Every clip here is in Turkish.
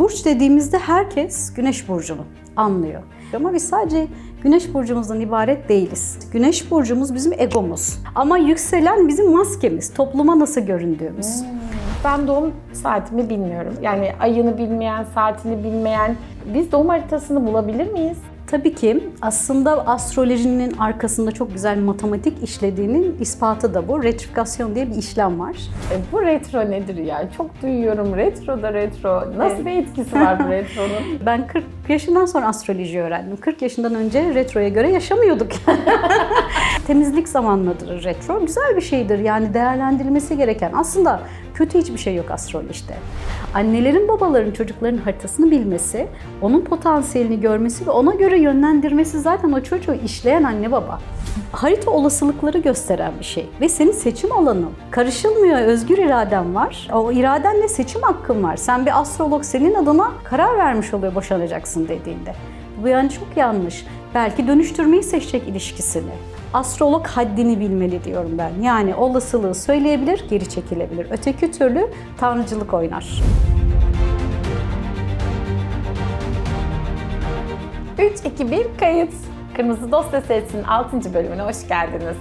burç dediğimizde herkes güneş burcunu anlıyor. Ama biz sadece güneş burcumuzdan ibaret değiliz. Güneş burcumuz bizim egomuz. Ama yükselen bizim maskemiz, topluma nasıl göründüğümüz. Ben doğum saatimi bilmiyorum. Yani ayını bilmeyen, saatini bilmeyen biz doğum haritasını bulabilir miyiz? Tabii ki aslında astrolojinin arkasında çok güzel matematik işlediğinin ispatı da bu. Retrifikasyon diye bir işlem var. E, bu retro nedir ya? Çok duyuyorum retro da retro. Nasıl bir etkisi var bu retronun? Ben 40 yaşından sonra astroloji öğrendim. 40 yaşından önce retroya göre yaşamıyorduk. Temizlik zamanladır retro. Güzel bir şeydir yani değerlendirilmesi gereken. Aslında kötü hiçbir şey yok astrolojide. Annelerin babaların çocukların haritasını bilmesi, onun potansiyelini görmesi ve ona göre yönlendirmesi zaten o çocuğu işleyen anne baba. Harita olasılıkları gösteren bir şey ve senin seçim alanın. Karışılmıyor, özgür iraden var. O iradenle seçim hakkın var. Sen bir astrolog senin adına karar vermiş oluyor boşanacaksın dediğinde. Bu yani çok yanlış. Belki dönüştürmeyi seçecek ilişkisini. Astrolog haddini bilmeli diyorum ben. Yani olasılığı söyleyebilir, geri çekilebilir. Öteki türlü tanrıcılık oynar. 3, 2, 1 kayıt. Kırmızı Dosya serisinin 6. bölümüne hoş geldiniz.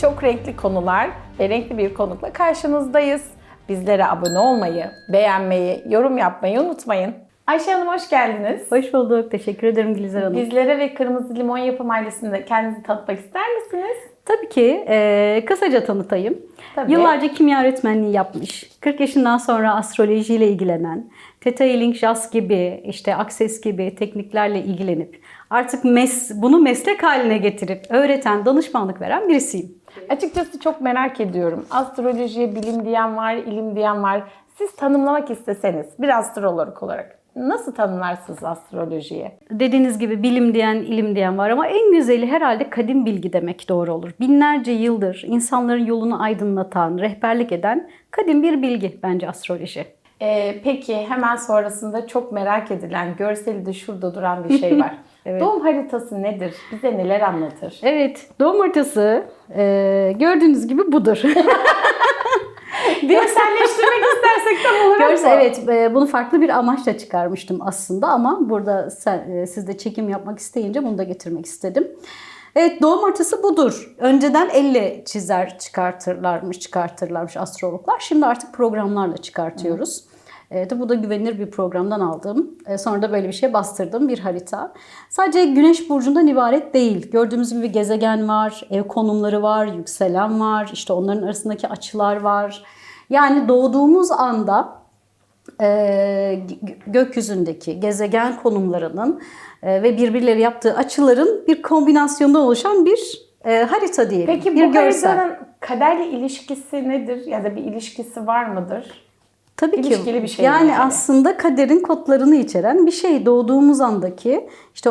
Çok renkli konular ve renkli bir konukla karşınızdayız. Bizlere abone olmayı, beğenmeyi, yorum yapmayı unutmayın. Ayşe Hanım hoş geldiniz. Hoş bulduk. Teşekkür ederim Gülizar Hanım. Bizlere ve Kırmızı Limon Yapım ailesinde kendinizi tanıtmak ister misiniz? Tabii ki e, kısaca tanıtayım. Tabii. Yıllarca kimya öğretmenliği yapmış, 40 yaşından sonra astrolojiyle ilgilenen, Theta Healing, JAS gibi, işte Access gibi tekniklerle ilgilenip artık mes bunu meslek haline getirip öğreten, danışmanlık veren birisiyim. Açıkçası çok merak ediyorum. Astrolojiye bilim diyen var, ilim diyen var. Siz tanımlamak isteseniz bir astrolog olarak nasıl tanımlarsınız astrolojiyi? Dediğiniz gibi bilim diyen, ilim diyen var ama en güzeli herhalde kadim bilgi demek doğru olur. Binlerce yıldır insanların yolunu aydınlatan, rehberlik eden kadim bir bilgi bence astroloji. Ee, peki hemen sonrasında çok merak edilen, görseli de şurada duran bir şey var. Evet. Doğum haritası nedir? Bize neler anlatır? Evet, doğum haritası e, gördüğünüz gibi budur. Görselleştirmek istersek tam olarak Bu. evet, e, bunu farklı bir amaçla çıkarmıştım aslında ama burada sen, e, siz de çekim yapmak isteyince bunu da getirmek istedim. Evet, doğum haritası budur. Önceden elle çizer çıkartırlarmış, çıkartırlarmış astrologlar. Şimdi artık programlarla çıkartıyoruz. Evet, bu da güvenilir bir programdan aldığım, e, sonra da böyle bir şey bastırdığım bir harita. Sadece güneş burcundan ibaret değil. Gördüğümüz gibi gezegen var, ev konumları var, yükselen var, işte onların arasındaki açılar var. Yani doğduğumuz anda gökyüzündeki gezegen konumlarının e, ve birbirleri yaptığı açıların bir kombinasyonda oluşan bir e, harita diyelim. Peki bir bu görsel. haritanın kaderle ilişkisi nedir? Ya da bir ilişkisi var mıdır? Tabii İlişkili ki. bir şey yani yani. aslında kaderin kodlarını içeren bir şey. Doğduğumuz andaki işte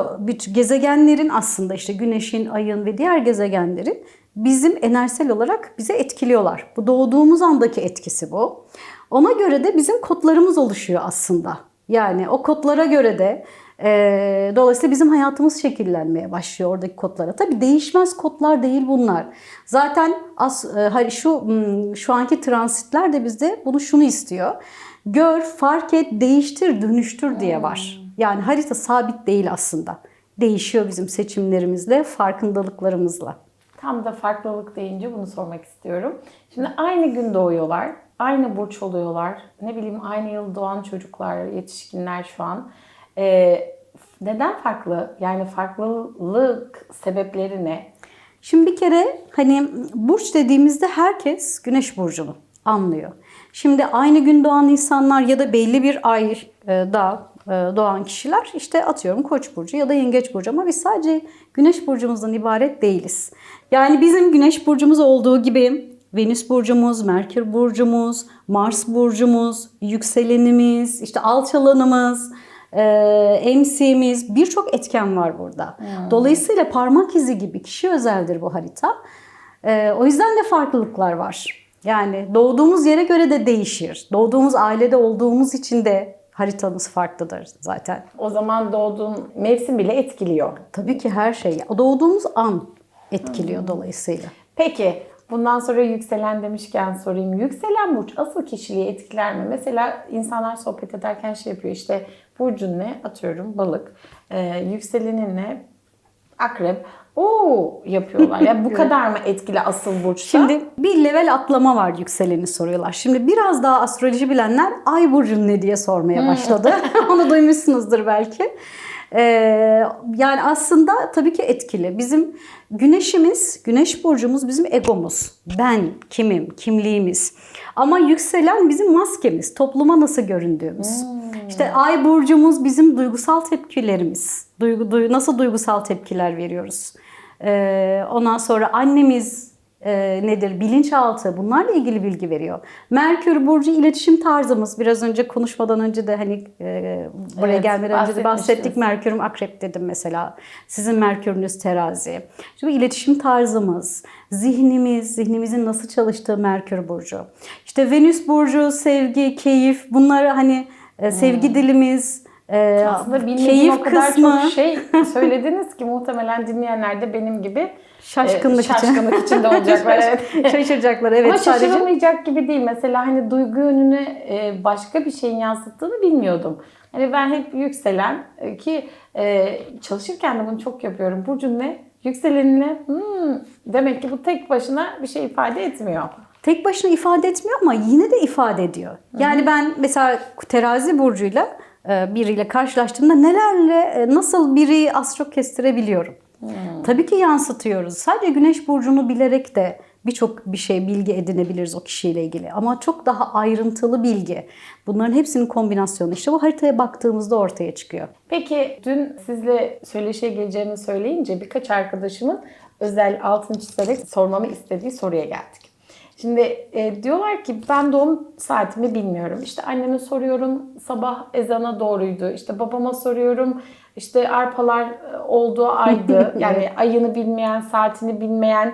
gezegenlerin aslında işte güneşin, ayın ve diğer gezegenlerin bizim enerjisel olarak bize etkiliyorlar. Bu doğduğumuz andaki etkisi bu. Ona göre de bizim kodlarımız oluşuyor aslında. Yani o kodlara göre de e, dolayısıyla bizim hayatımız şekillenmeye başlıyor oradaki kodlara. Tabii değişmez kodlar değil bunlar. Zaten as, e, şu hmm, şu anki transitler de bizde bunu şunu istiyor. Gör, fark et, değiştir, dönüştür diye var. Yani harita sabit değil aslında. Değişiyor bizim seçimlerimizle, farkındalıklarımızla. Tam da farklılık deyince bunu sormak istiyorum. Şimdi aynı gün doğuyorlar, aynı burç oluyorlar. Ne bileyim aynı yıl doğan çocuklar, yetişkinler şu an. Ee, neden farklı? Yani farklılık sebepleri ne? Şimdi bir kere hani burç dediğimizde herkes güneş burcunu anlıyor. Şimdi aynı gün doğan insanlar ya da belli bir ayda e, doğan kişiler işte atıyorum koç burcu ya da yengeç burcu ama biz sadece güneş burcumuzdan ibaret değiliz. Yani bizim güneş burcumuz olduğu gibi Venüs burcumuz, Merkür burcumuz, Mars burcumuz, yükselenimiz, işte alçalanımız, e, emsimiz birçok etken var burada. Dolayısıyla parmak izi gibi kişi özeldir bu harita. E, o yüzden de farklılıklar var. Yani doğduğumuz yere göre de değişir. Doğduğumuz ailede olduğumuz için de haritamız farklıdır zaten. O zaman doğduğun mevsim bile etkiliyor. Tabii ki her şey. Doğduğumuz an etkiliyor dolayısıyla. Peki bundan sonra yükselen demişken sorayım. Yükselen burç asıl kişiliği etkiler mi? Mesela insanlar sohbet ederken şey yapıyor işte Burcun ne? Atıyorum balık. Ee, yükselenin ne? Akrep. Oo yapıyorlar. Ya bu kadar mı etkili asıl burçta? Şimdi bir level atlama var yükseleni soruyorlar. Şimdi biraz daha astroloji bilenler ay burcun ne diye sormaya başladı. Onu duymuşsunuzdur belki. Ee, yani aslında tabii ki etkili. Bizim güneşimiz, güneş burcumuz bizim egomuz. Ben kimim, kimliğimiz. Ama yükselen bizim maskemiz, topluma nasıl göründüğümüz. İşte ay burcumuz bizim duygusal tepkilerimiz. Duygu, duy- nasıl duygusal tepkiler veriyoruz. Ee, ondan sonra annemiz e, nedir, bilinçaltı bunlarla ilgili bilgi veriyor. Merkür burcu iletişim tarzımız. Biraz önce konuşmadan önce de hani e, buraya Evet, gelmeden önce de bahsettik. Merkür'üm akrep dedim mesela. Sizin Merkür'ünüz terazi. Şimdi iletişim tarzımız, zihnimiz, zihnimizin nasıl çalıştığı Merkür burcu. İşte Venüs burcu, sevgi, keyif bunları hani e, sevgi dilimiz, e, Aslında bilmediğim keyif o kadar kısmı. çok şey söylediniz ki muhtemelen dinleyenler de benim gibi Şaşkınlık e, için. şaşkınlık içinde olacaklar. Evet. Şaşıracaklar evet Ama sadece. şaşırılmayacak gibi değil. Mesela hani duygu yönünü e, başka bir şeyin yansıttığını bilmiyordum. Hani ben hep yükselen e, ki e, çalışırken de bunu çok yapıyorum. Burcun ne? Yükseleninle hmm, demek ki bu tek başına bir şey ifade etmiyor. Tek başına ifade etmiyor ama yine de ifade ediyor. Yani ben mesela terazi burcuyla e, biriyle karşılaştığımda nelerle nasıl biri az çok kestirebiliyorum. Tabii ki yansıtıyoruz. Sadece güneş burcunu bilerek de birçok bir şey bilgi edinebiliriz o kişiyle ilgili. Ama çok daha ayrıntılı bilgi. Bunların hepsinin kombinasyonu işte bu haritaya baktığımızda ortaya çıkıyor. Peki dün sizle söyleşiye geleceğimi söyleyince birkaç arkadaşımın özel altını çizerek sormamı istediği soruya geldik. Şimdi e, diyorlar ki ben doğum saatimi bilmiyorum. İşte anneme soruyorum sabah ezana doğruydu. İşte babama soruyorum işte arpalar e, olduğu aydı. Yani ayını bilmeyen, saatini bilmeyen.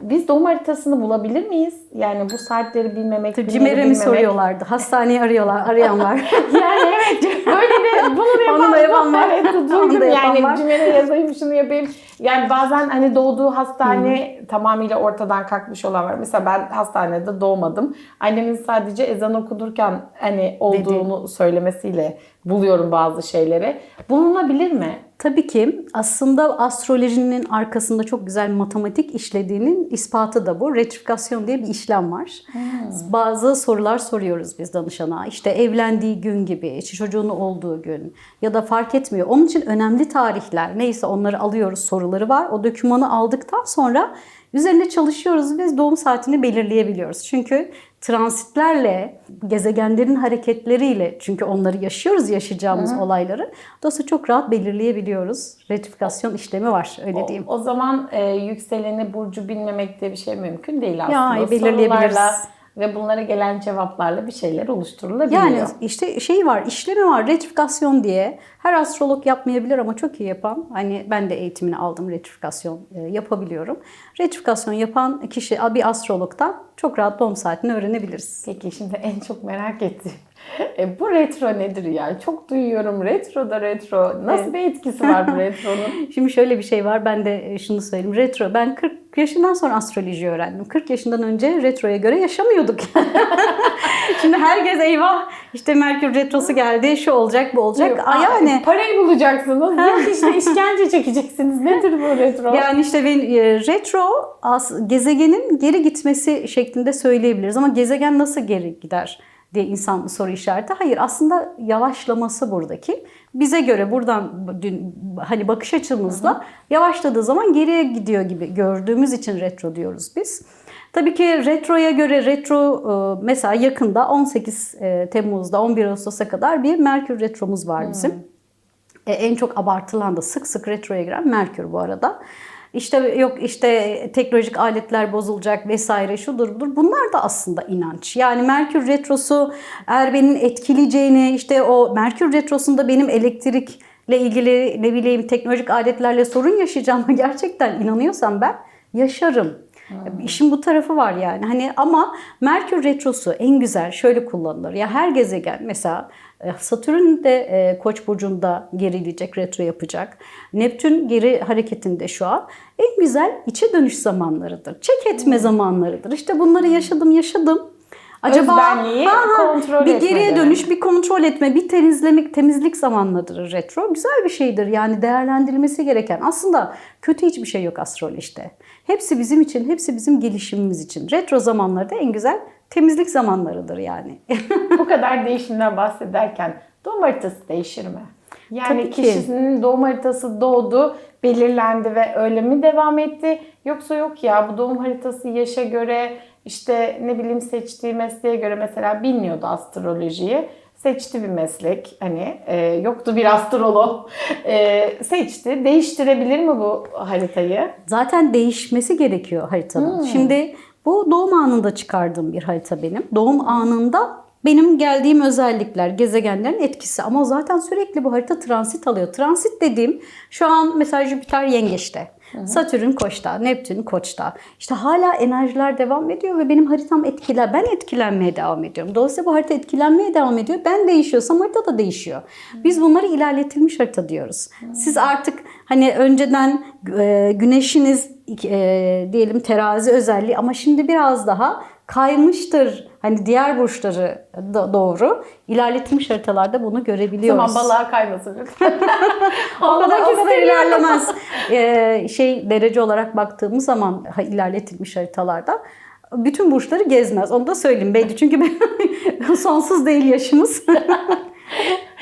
Biz doğum haritasını bulabilir miyiz? Yani bu saatleri bilmemek, günleri Cimer'e mi soruyorlardı? Hastaneye arıyorlar, arayan var. Yani evet böyle de bunu da yapan, yapan var. Evet duydum yani cümle yazayım şunu yapayım. Yani bazen hani doğduğu hastane tamamıyla ortadan kalkmış olan var. Mesela ben hastanede doğmadım. Annemin sadece ezan okudurken hani olduğunu söylemesiyle buluyorum bazı şeyleri. Bulunabilir mi? Tabii ki aslında astrolojinin arkasında çok güzel matematik işlediğinin ispatı da bu. Retrifikasyon diye bir işlem var. Bazı sorular soruyoruz biz danışana. İşte evlendiği gün gibi, işte çocuğun olduğu gün ya da fark etmiyor. Onun için önemli tarihler neyse onları alıyoruz soruları var. O dokümanı aldıktan sonra üzerine çalışıyoruz ve doğum saatini belirleyebiliyoruz. Çünkü transitlerle, gezegenlerin hareketleriyle çünkü onları yaşıyoruz yaşayacağımız olayları. Dolayısıyla çok rahat belirleyebiliyoruz. Retifikasyon işlemi var öyle O, diyeyim. o zaman e, yükseleni burcu bilmemek diye bir şey mümkün değil aslında. Ya, belirleyebiliriz. Sorularla ve bunlara gelen cevaplarla bir şeyler oluşturulabiliyor. Yani işte şey var, işlemi var, retrifikasyon diye. Her astrolog yapmayabilir ama çok iyi yapan. Hani ben de eğitimini aldım, retrifikasyon e, yapabiliyorum. Retrifikasyon yapan kişi bir astrologdan çok rahat doğum saatini öğrenebiliriz. Peki şimdi en çok merak ettiğim e, bu retro nedir ya? Çok duyuyorum retro da retro. Nasıl Evet. bir etkisi var bu retronun? Şimdi şöyle bir şey var. Ben de e, şunu söyleyeyim. Retro. Ben 40 yaşından sonra astroloji öğrendim. 40 yaşından önce retroya göre yaşamıyorduk. Şimdi herkes eyvah işte Merkür retrosu geldi. Şu olacak, bu olacak. Aa, Aa, yani parayı bulacaksınız. Yok işte işkence çekeceksiniz. Nedir bu retro? Yani işte ben, e, retro gezegenin geri gitmesi şeklinde söyleyebiliriz ama gezegen nasıl geri gider diye insan soru işareti. Hayır aslında yavaşlaması buradaki. Bize göre buradan dün hani bakış açımızla yavaşladığı zaman geriye gidiyor gibi gördüğümüz için retro diyoruz biz. Tabii ki retroya göre retro e, mesela yakında 18 e, Temmuz'da 11 Ağustos'a kadar bir Merkür retromuz var bizim. E, en çok abartılan da sık sık retroya giren Merkür bu arada. İşte yok işte teknolojik aletler bozulacak vesaire şudur budur. Bunlar da aslında inanç. Yani Merkür retrosu eğer benim etkileyeceğini işte o Merkür retrosunda benim elektrikle ilgili ne bileyim teknolojik aletlerle sorun yaşayacağıma gerçekten inanıyorsam ben yaşarım. İşin bu tarafı var yani. Hani ama Merkür retrosu en güzel şöyle kullanılır. Ya her gezegen mesela Satürn de e, Koç burcunda gerileyecek, retro yapacak. Neptün geri hareketinde şu an. En güzel içe dönüş zamanlarıdır. Çek etme zamanlarıdır. İşte bunları yaşadım, yaşadım. Özbenliği kontrol bir geriye dönemi. dönüş, bir kontrol etme, bir temizlemek, temizlik zamanlarıdır retro. Güzel bir şeydir yani değerlendirilmesi gereken. Aslında kötü hiçbir şey yok astrolojide. Hepsi bizim için, hepsi bizim gelişimimiz için. Retro zamanları da en güzel temizlik zamanlarıdır yani. Bu kadar değişimden bahsederken doğum haritası değişir mi? Yani Tabii ki. kişisinin doğum haritası doğdu, belirlendi ve öyle mi devam etti? Yoksa yok ya bu doğum haritası yaşa göre işte ne bileyim seçtiği mesleğe göre mesela bilmiyordu astrolojiyi. Seçti bir meslek hani e, yoktu bir astrolog e, seçti. Değiştirebilir mi bu haritayı? Zaten değişmesi gerekiyor haritanın. Şimdi bu doğum anında çıkardığım bir harita benim. Doğum anında benim geldiğim özellikler, gezegenlerin etkisi. Ama zaten sürekli bu harita transit alıyor. Transit dediğim şu an mesela Jüpiter yengeçte. Satürn koçta, Neptün koçta. İşte hala enerjiler devam ediyor ve benim haritam etkiler. Ben etkilenmeye devam ediyorum. Dolayısıyla bu harita etkilenmeye devam ediyor. Ben değişiyorsam harita da değişiyor. Biz bunları ilerletilmiş harita diyoruz. Siz artık hani önceden e, güneşiniz e, diyelim terazi özelliği ama şimdi biraz daha kaymıştır. Hani diğer burçları da doğru ilerletilmiş haritalarda bunu görebiliyoruz. Zaman balığa kaymasın lütfen. o kadar, o kadar ilerlemez. Ee, şey derece olarak baktığımız zaman ha, ilerletilmiş haritalarda bütün burçları gezmez. Onu da söyleyeyim belki çünkü sonsuz değil yaşımız.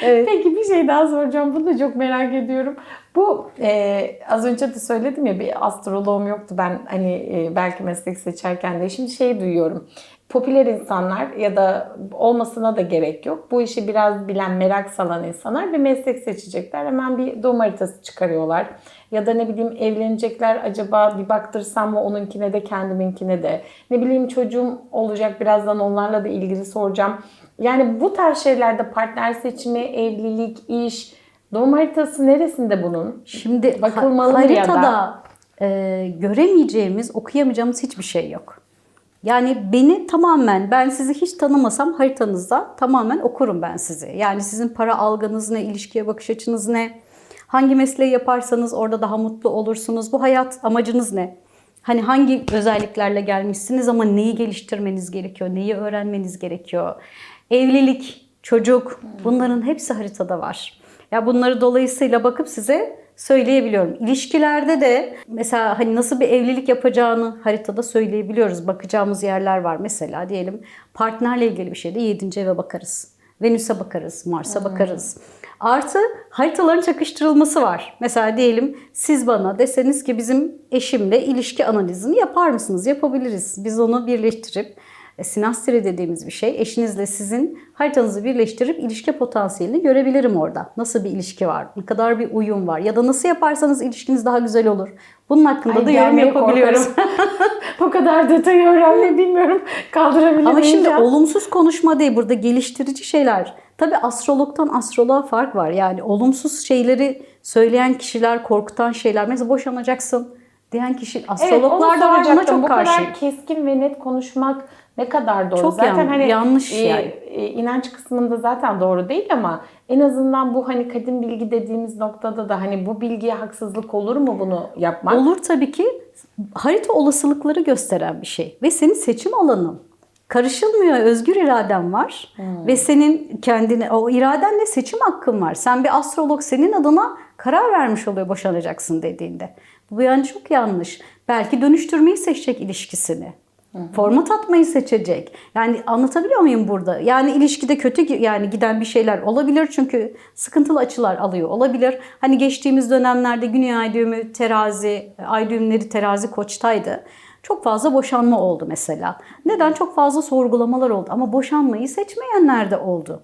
Peki bir şey daha soracağım. Bunu da çok merak ediyorum. Bu e, az önce de söyledim ya bir astroloğum yoktu. Ben hani e, belki meslek seçerken de şimdi şey duyuyorum. Popüler insanlar ya da olmasına da gerek yok. Bu işi biraz bilen, merak salan insanlar bir meslek seçecekler. Hemen bir doğum haritası çıkarıyorlar. Ya da ne bileyim evlenecekler acaba bir baktırsam mı onunkine de kendiminkine de. Ne bileyim çocuğum olacak birazdan onlarla da ilgili soracağım. Yani bu tarz şeylerde partner seçimi, evlilik, iş, doğum haritası neresinde bunun? Şimdi Bakılmalı ha- mı ya da? haritada e, göremeyeceğimiz, okuyamayacağımız hiçbir şey yok. Yani beni tamamen ben sizi hiç tanımasam haritanızda tamamen okurum ben sizi. Yani sizin para algınız ne, ilişkiye bakış açınız ne, hangi mesleği yaparsanız orada daha mutlu olursunuz, bu hayat amacınız ne? Hani hangi özelliklerle gelmişsiniz ama neyi geliştirmeniz gerekiyor, neyi öğrenmeniz gerekiyor? Evlilik, çocuk bunların hepsi haritada var. Ya bunları dolayısıyla bakıp size söyleyebiliyorum. İlişkilerde de mesela hani nasıl bir evlilik yapacağını haritada söyleyebiliyoruz. Bakacağımız yerler var. Mesela diyelim partnerle ilgili bir şeyde 7. eve bakarız. Venüs'e bakarız, Mars'a bakarız. Artı haritaların çakıştırılması var. Mesela diyelim siz bana deseniz ki bizim eşimle ilişki analizini yapar mısınız? Yapabiliriz. Biz onu birleştirip sinastri dediğimiz bir şey. Eşinizle sizin haritanızı birleştirip ilişki potansiyelini görebilirim orada. Nasıl bir ilişki var? Ne kadar bir uyum var? Ya da nasıl yaparsanız ilişkiniz daha güzel olur. Bunun hakkında Ay, da yorum korkarım. Bu kadar detayı öğrenmeyi bilmiyorum. Kaldırabilir Ama şimdi ya? olumsuz konuşma değil burada geliştirici şeyler. Tabii astrologtan astroloğa fark var. Yani olumsuz şeyleri söyleyen kişiler, korkutan şeyler. Mesela boşanacaksın diyen kişi astrologlar da var buna çok Bu karşı. kadar keskin ve net konuşmak ne kadar doğru? Çok zaten yan- hani yanlış e, yani. e, inanç kısmında zaten doğru değil ama en azından bu hani kadim bilgi dediğimiz noktada da hani bu bilgiye haksızlık olur mu bunu yapmak? Olur tabii ki harita olasılıkları gösteren bir şey ve senin seçim alanın. Karışılmıyor, özgür iraden var ve senin kendine o iradenle seçim hakkın var. Sen bir astrolog senin adına karar vermiş oluyor boşanacaksın dediğinde. Bu yani çok yanlış. Belki dönüştürmeyi seçecek ilişkisini. Format atmayı seçecek. Yani anlatabiliyor muyum burada? Yani ilişkide kötü yani giden bir şeyler olabilir çünkü sıkıntılı açılar alıyor olabilir. Hani geçtiğimiz dönemlerde Güney Ay düğümü terazi, ay düğümleri terazi koçtaydı. Çok fazla boşanma oldu mesela. Neden? Çok fazla sorgulamalar oldu ama boşanmayı seçmeyenler de oldu.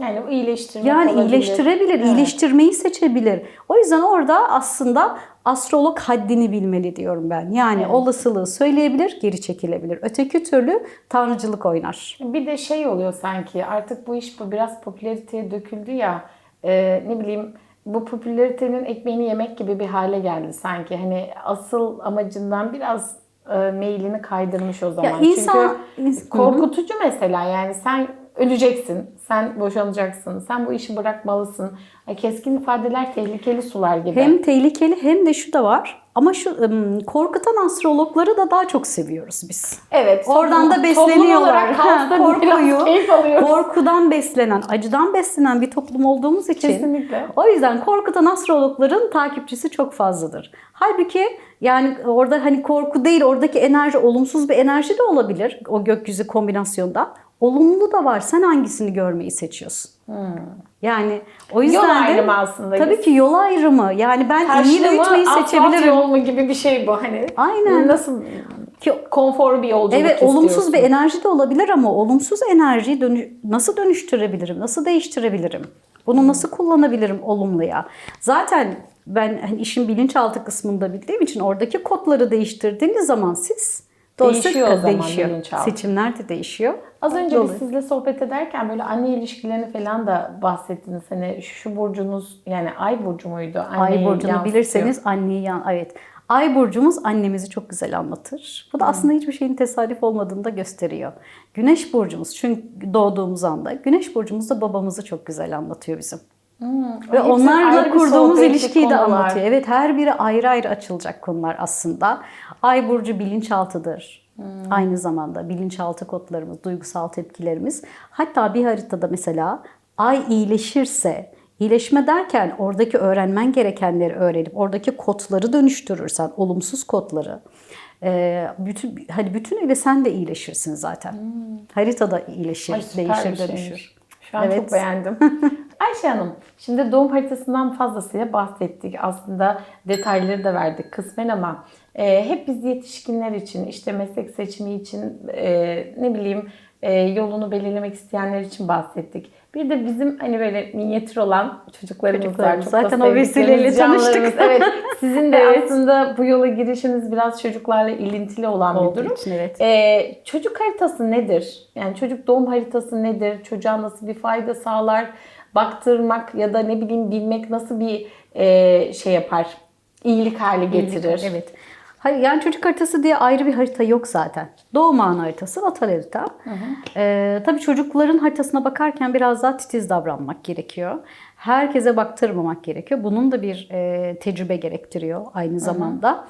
Yani iyileştirmek Yani olabilir. iyileştirebilir, Evet. iyileştirmeyi seçebilir. O yüzden orada aslında astrolog haddini bilmeli diyorum ben. Yani olasılığı söyleyebilir, geri çekilebilir. Öteki türlü tanrıcılık oynar. Bir de şey oluyor sanki artık bu iş bu biraz popülariteye döküldü ya e, ne bileyim bu popülaritenin ekmeğini yemek gibi bir hale geldi sanki. Hani asıl amacından biraz e, meylini kaydırmış o zaman. insan- Çünkü korkutucu mesela yani sen öleceksin, sen boşanacaksın, sen bu işi bırakmalısın. Keskin ifadeler tehlikeli sular gibi. Hem tehlikeli hem de şu da var. Ama şu ım, korkutan astrologları da daha çok seviyoruz biz. Evet. Oradan da toplum- besleniyorlar. Toplum olarak Ha, korkuyu, korkudan beslenen, acıdan beslenen bir toplum olduğumuz için Kesinlikle. o yüzden korkutan astrologların takipçisi çok fazladır. Halbuki yani orada hani korku değil, oradaki enerji olumsuz bir enerji de olabilir o gökyüzü kombinasyonda. Olumlu da var. Sen hangisini görmeyi seçiyorsun? Yani o yüzden Yol de ayrımı aslında. tabii ki yol ayrımı. Yani ben iyi Taşlı ve mı, ütmeyi seçebilirim. yol mu gibi bir şey bu hani. Aynen. Nasıl Ki konforlu bir yolculuk Evet, olumsuz bir enerji de olabilir ama olumsuz enerjiyi dönü- nasıl dönüştürebilirim? Nasıl değiştirebilirim? Bunu nasıl kullanabilirim olumluya? Zaten ben hani işin bilinçaltı kısmında bildiğim için oradaki kodları değiştirdiğiniz zaman siz Değişiyor o zaman değişiyor. bilinçaltı. Seçimler de değişiyor. Az önce biz Dolayı- sizle sohbet ederken böyle anne ilişkilerini falan da bahsettiniz. Hani şu burcunuz yani ay burcu muydu? Ay Anneyi burcunu yansıtıyor. bilirseniz anneyi yan evet. Ay burcumuz annemizi çok güzel anlatır. Bu da aslında hiçbir şeyin tesadüf olmadığını da gösteriyor. Güneş burcumuz çünkü doğduğumuz anda Güneş burcumuz da babamızı çok güzel anlatıyor bizim. Hmm, Ve onlarla kurduğumuz ilişkiyi de konular. anlatıyor. Evet her biri ayrı ayrı açılacak konular aslında. Ay burcu bilinçaltıdır. Hmm. Aynı zamanda bilinçaltı kodlarımız, duygusal tepkilerimiz. Hatta bir haritada mesela ay iyileşirse, iyileşme derken oradaki öğrenmen gerekenleri öğrenip oradaki kodları dönüştürürsen, olumsuz kodları, e, bütün hani bütünüyle sen de iyileşirsin zaten. Haritada iyileşir, Hmm. Ay, değişir, dönüşür. Şu an Evet. çok beğendim. Ayşe Hanım, şimdi doğum haritasından fazlasıyla bahsettik. Aslında detayları da verdik kısmen ama e, hep biz yetişkinler için, işte meslek seçimi için, e, ne bileyim e, yolunu belirlemek isteyenler için bahsettik. Bir de bizim hani böyle minyatür olan çocuklarımız, var. Çocuklarımız. Da Zaten o vesileyle tanıştık. Evet, sizin de Evet. aslında bu yola girişiniz biraz çocuklarla ilintili olan bir Olduğu durum. için, evet. Ee, çocuk haritası nedir? Yani çocuk doğum haritası nedir? Çocuğa nasıl bir fayda sağlar? Baktırmak ya da ne bileyim bilmek nasıl bir e, şey yapar? İyilik hali getirir. Evet. Hayır, yani çocuk haritası diye ayrı bir harita yok zaten. Doğum anı haritası, natal harita. Ee, tabii çocukların haritasına bakarken biraz daha titiz davranmak gerekiyor. Herkese baktırmamak gerekiyor. Bunun da bir e, tecrübe gerektiriyor aynı zamanda.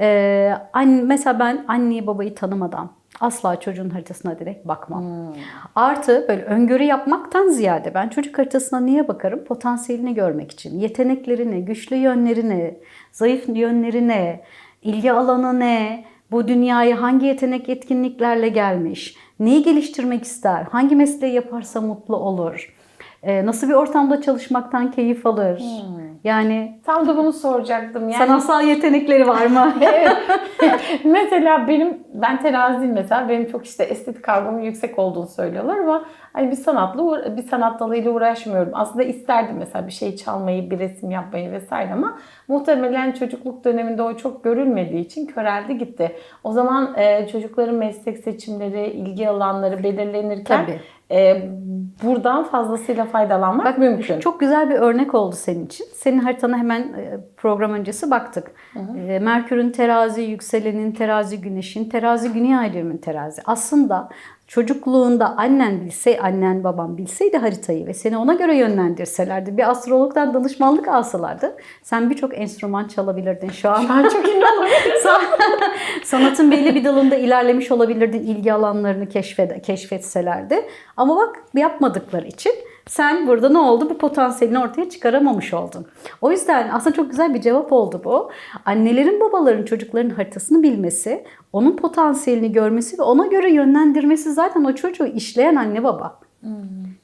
Ee, anne, mesela ben anneyi babayı tanımadan asla çocuğun haritasına direkt bakmam. Artı böyle öngörü yapmaktan ziyade ben çocuk haritasına niye bakarım? Potansiyelini görmek için. Yeteneklerini, güçlü yönlerini, zayıf yönlerini, ilgi alanı ne, bu dünyaya hangi yetenek etkinliklerle gelmiş, neyi geliştirmek ister, hangi mesleği yaparsa mutlu olur, e, nasıl bir ortamda çalışmaktan keyif alır. Yani Tam da bunu soracaktım. Yani sanatsal yetenekleri var mı? Evet. mesela benim ben teraziyim mesela benim çok işte estetik algımın yüksek olduğunu söylüyorlar ama hani bir sanatla bir sanat dalıyla uğraşmıyorum. Aslında isterdim mesela bir şey çalmayı, bir resim yapmayı vesaire ama muhtemelen çocukluk döneminde o çok görülmediği için köreldi gitti. O zaman e, çocukların meslek seçimleri, ilgi alanları belirlenirken Tabii. E, buradan fazlasıyla faydalanmak Bak mümkün. Çok güzel bir örnek oldu senin için. Senin haritana hemen e, program öncesi baktık. E, Merkür'ün terazi, yükselenin terazi, güneşin terazi, güney ay düğümün terazi. Aslında çocukluğunda annen bilse, annen baban bilseydi haritayı ve seni ona göre yönlendirselerdi, bir astrologdan danışmanlık alsalardı, sen birçok enstrüman çalabilirdin şu an. An çok olabilir. Sanatın belli bir dalında ilerlemiş olabilirdin ilgi alanlarını keşfede, keşfetselerdi. Ama bak yapmadıkları için sen burada ne oldu? Bu potansiyelini ortaya çıkaramamış oldun. O yüzden aslında çok güzel bir cevap oldu bu. Annelerin babaların çocukların haritasını bilmesi, onun potansiyelini görmesi ve ona göre yönlendirmesi zaten o çocuğu işleyen anne baba.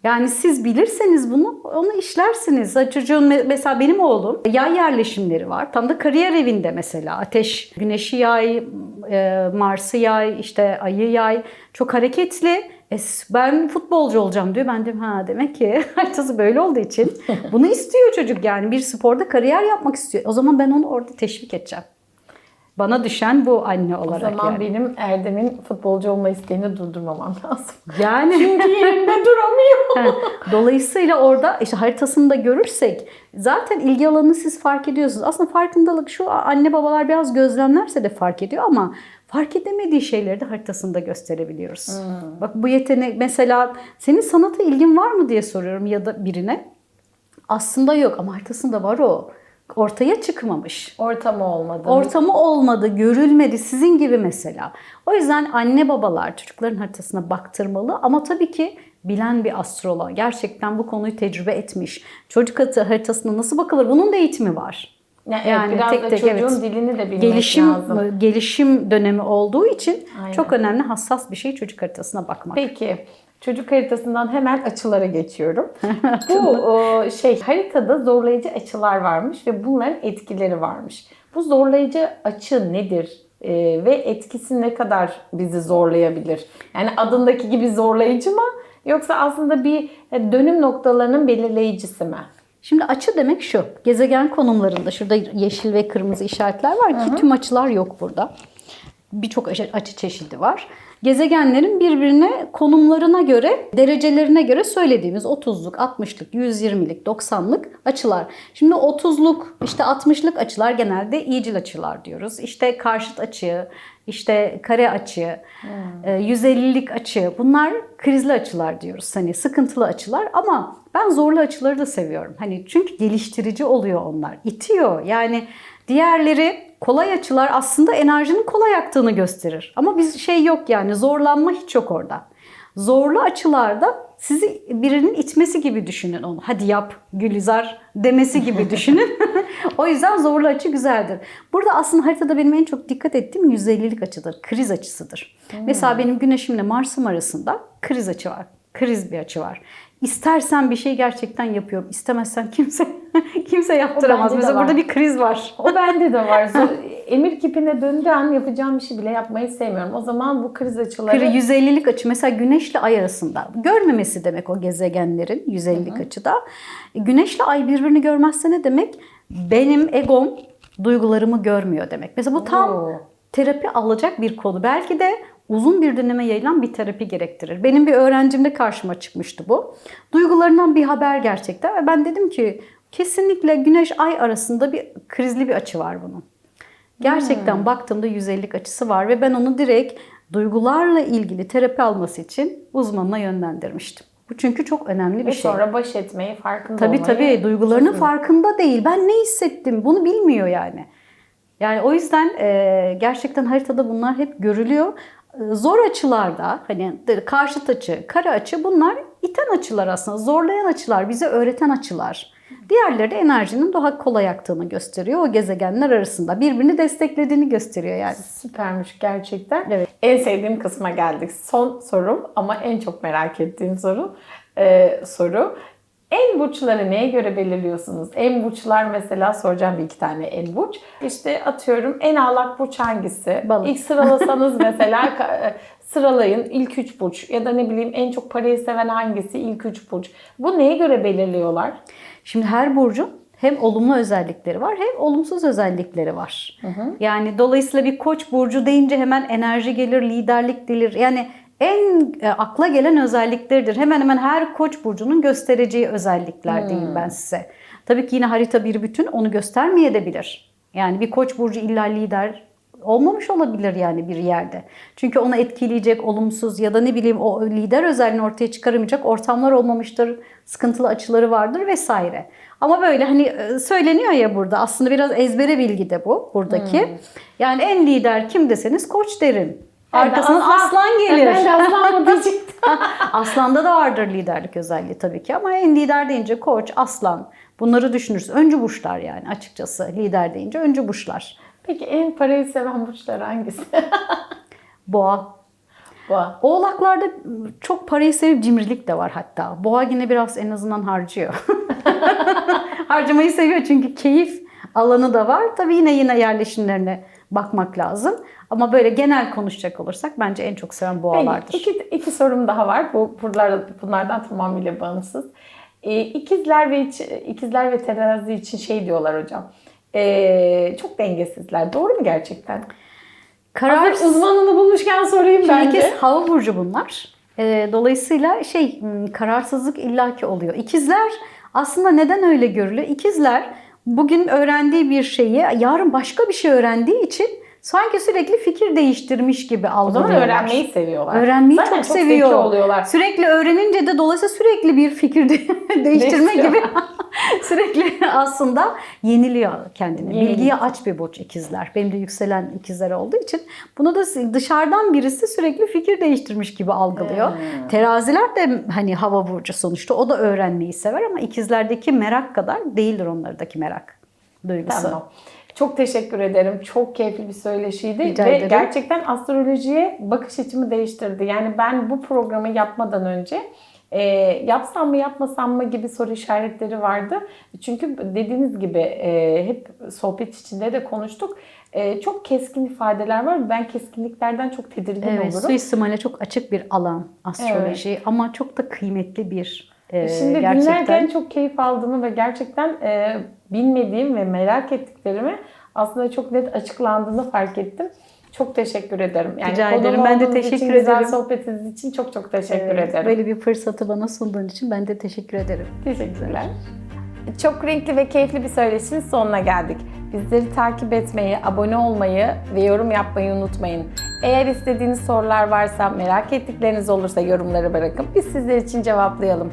Yani siz bilirseniz bunu onu işlersiniz. Çocuğun me- mesela benim oğlum yay yerleşimleri var. Tam da kariyer evinde mesela ateş, güneşi yay, e, Mars'ı yay, işte ayı yay. Çok hareketli. E, ben futbolcu olacağım diyor. Ben de ha demek ki haritası böyle olduğu için bunu istiyor çocuk yani bir sporda kariyer yapmak istiyor. O zaman ben onu orada teşvik edeceğim. Bana düşen bu anne O olarak zaman yani. benim Erdem'in futbolcu olma isteğini durdurmamam lazım. Yani Çünkü yerinde duramıyor. Dolayısıyla orada işte haritasını da görürsek zaten ilgi alanını siz fark ediyorsunuz. Aslında farkındalık şu anne babalar biraz gözlemlerse de fark ediyor ama fark edemediği şeyleri de haritasında gösterebiliyoruz. Bak bu yetenek mesela senin sanata ilgin var mı diye soruyorum ya da birine. Aslında yok ama haritasında var o. ortaya çıkmamış. Ortamı olmadı. Ortamı olmadı, görülmedi sizin gibi mesela. O yüzden anne babalar çocukların haritasına baktırmalı ama tabii ki bilen bir astrolog, gerçekten bu konuyu tecrübe etmiş. Çocuk harita- haritasına nasıl bakılır? Bunun da eğitimi var. Yani, yani biraz tek da tek, çocuğun evet. dilini de bilmek Gelişim lazım. gelişim dönemi olduğu için Aynen. çok önemli hassas bir şey çocuk haritasına bakmak. Peki çocuk haritasından hemen açılara geçiyorum. Bu o, şey haritada zorlayıcı açılar varmış ve bunların etkileri varmış. Bu zorlayıcı açı nedir? Ee, ve etkisi ne kadar bizi zorlayabilir? Yani adındaki gibi zorlayıcı mı? Yoksa aslında bir e, dönüm noktalarının belirleyicisi mi? Şimdi açı demek şu. Gezegen konumlarında şurada yeşil ve kırmızı işaretler var ki tüm açılar yok burada. Birçok açı çeşidi var. Gezegenlerin birbirine konumlarına göre, derecelerine göre söylediğimiz 30'luk, 60'lık, 120'lik, 90'lık açılar. Şimdi 30'luk, işte 60'lık açılar genelde iyicil açılar diyoruz. İşte karşıt açı, işte kare açı, e, 150'lik açı. Bunlar krizli açılar diyoruz. Hani sıkıntılı açılar ama ben zorlu açıları da seviyorum. Hani çünkü geliştirici oluyor onlar. İtiyor. Yani diğerleri kolay açılar aslında enerjinin kolay aktığını gösterir. Ama biz şey yok yani zorlanma hiç yok orada. Zorlu açılarda sizi birinin itmesi gibi düşünün onu. Hadi yap Gülizar demesi gibi düşünün. o yüzden zorlu açı güzeldir. Burada aslında haritada benim en çok dikkat ettiğim 150'lik açıdır. Kriz açısıdır. Mesela benim güneşimle Mars'ım arasında kriz açı var. Kriz bir açı var. İstersen bir şey gerçekten yapıyorum. İstemezsen kimse kimse yaptıramaz. Mesela var. burada bir kriz var. O bende de var. Emir kipine döndüğü an yapacağım bir şey bile yapmayı sevmiyorum. O zaman bu kriz açıları... Kri- 150'lik açı mesela güneşle ay arasında. Görmemesi demek o gezegenlerin 150'lik açıda. Güneşle ay birbirini görmezse ne demek? Benim egom duygularımı görmüyor demek. Mesela bu tam Oo. terapi alacak bir konu. Belki de uzun bir döneme yayılan bir terapi gerektirir. Benim bir öğrencimde karşıma çıkmıştı bu. Duygularından bir haber gerçekten ve ben dedim ki kesinlikle güneş ay arasında bir krizli bir açı var bunun. Gerçekten baktığımda 150'lik açısı var ve ben onu direkt duygularla ilgili terapi alması için uzmanına yönlendirmiştim. Bu çünkü çok önemli bir Ve şey. sonra baş etmeyi, farkında Tabii olmayı... tabii duygularının çözümü. farkında değil. Ben ne hissettim bunu bilmiyor yani. Yani o yüzden e, gerçekten haritada bunlar hep görülüyor. E, Zor açılarda hani karşıt açı, kare açı bunlar iten açılar aslında. Zorlayan açılar, bize öğreten açılar. Diğerleri de enerjinin daha kolay aktığını gösteriyor o gezegenler arasında. Birbirini desteklediğini gösteriyor yani. Süpermiş gerçekten. Evet. En sevdiğim kısma geldik. Son sorum ama en çok merak ettiğim soru. Ee, soru. En burçları neye göre belirliyorsunuz? En burçlar mesela soracağım bir iki tane en burç. İşte atıyorum en ağlak burç hangisi? Balık. İlk sıralasanız mesela e, sıralayın ilk üç burç ya da ne bileyim en çok parayı seven hangisi ilk üç burç. Bu neye göre belirliyorlar? Şimdi her burcun hem olumlu özellikleri var hem olumsuz özellikleri var. Yani dolayısıyla bir koç burcu deyince hemen enerji gelir, liderlik gelir. Yani en e, akla gelen özellikleridir. Hemen hemen her koç burcunun göstereceği özellikler diyeyim ben size. Tabii ki yine harita bir bütün onu göstermeyebilir. Yani bir koç burcu illa lider olmamış olabilir yani bir yerde. Çünkü onu etkileyecek olumsuz ya da ne bileyim o lider özelliğini ortaya çıkaramayacak ortamlar olmamıştır, sıkıntılı açıları vardır vesaire. Ama böyle hani e, söyleniyor ya burada aslında biraz ezbere bilgi de bu buradaki. Yani en lider kim deseniz koç derim. Arkasından aslan- aslan gelir. Ben de aslan diyecektim. Aslanda da vardır liderlik özelliği tabii ki ama en lider deyince koç, aslan bunları düşünürüz. Öncü burçlar yani açıkçası lider deyince öncü burçlar. Peki en parayı seven burçlar hangisi? Boğa, Boğa. Oğlaklarda çok parayı sevip cimrilik de var hatta. Boğa yine biraz en azından harcıyor. Harcamayı seviyor çünkü keyif alanı da var. Tabii yine yine yerleşimlerine bakmak lazım. Ama böyle genel konuşacak olursak bence en çok seven boğalardır. Peki, iki, iki sorum daha var. Bu bunlar, bunlardan tamamıyla bağımsız. Ee, ikizler ve ikizler ve terazi için şey diyorlar hocam. Ee, çok dengesizler. Doğru mu gerçekten? Karar Hazır uzmanını bulmuşken sorayım Şimdi ben de. ikisi hava burcu bunlar. Ee, dolayısıyla şey hmm, kararsızlık illaki oluyor. İkizler aslında neden öyle görülüyor? İkizler bugün öğrendiği bir şeyi yarın başka bir şey öğrendiği için sanki sürekli fikir değiştirmiş gibi O zaman algılıyorlar. öğrenmeyi seviyorlar. Öğrenmeyi Zaten çok çok seviyor. oluyorlar. Sürekli öğrenince de dolayısıyla sürekli bir fikir de- değiştirme gibi sürekli aslında yeniliyor kendini. Yeniliyor. Bilgiye aç bir burç ikizler. Benim de yükselen ikizler olduğu için bunu da dışarıdan birisi sürekli fikir değiştirmiş gibi algılıyor. Hmm. Teraziler de hani hava burcu sonuçta o da öğrenmeyi sever ama ikizlerdeki merak kadar değildir onlardaki merak duygusu. Tamam. Çok teşekkür ederim. Çok keyifli bir söyleşiydi Rica ve ederim. gerçekten astrolojiye bakış açımı değiştirdi. Yani ben bu programı yapmadan önce e, yapsam mı yapmasam mı gibi soru işaretleri vardı. Çünkü dediğiniz gibi e, hep sohbet içinde de konuştuk. E, çok keskin ifadeler var. Ben keskinliklerden çok tedirgin Evet, olurum. suistimale çok açık bir alan astroloji ama çok da kıymetli bir e, Şimdi gerçekten. dinlerken çok keyif aldığımı ve gerçekten e, bilmediğim ve merak ettiklerimi aslında çok net açıklandığını fark ettim. Çok teşekkür ederim. Yani Rica ederim. Ben de olduğunuz için, teşekkür Güzel ederim. sohbetiniz için çok çok teşekkür Evet, ederim. Böyle bir fırsatı bana sunduğun için ben de teşekkür ederim. Teşekkürler. Çok renkli ve keyifli bir söyleşinin sonuna geldik. Bizleri takip etmeyi, abone olmayı ve yorum yapmayı unutmayın. Eğer istediğiniz sorular varsa, merak ettikleriniz olursa yorumları bırakın. Biz sizler için cevaplayalım.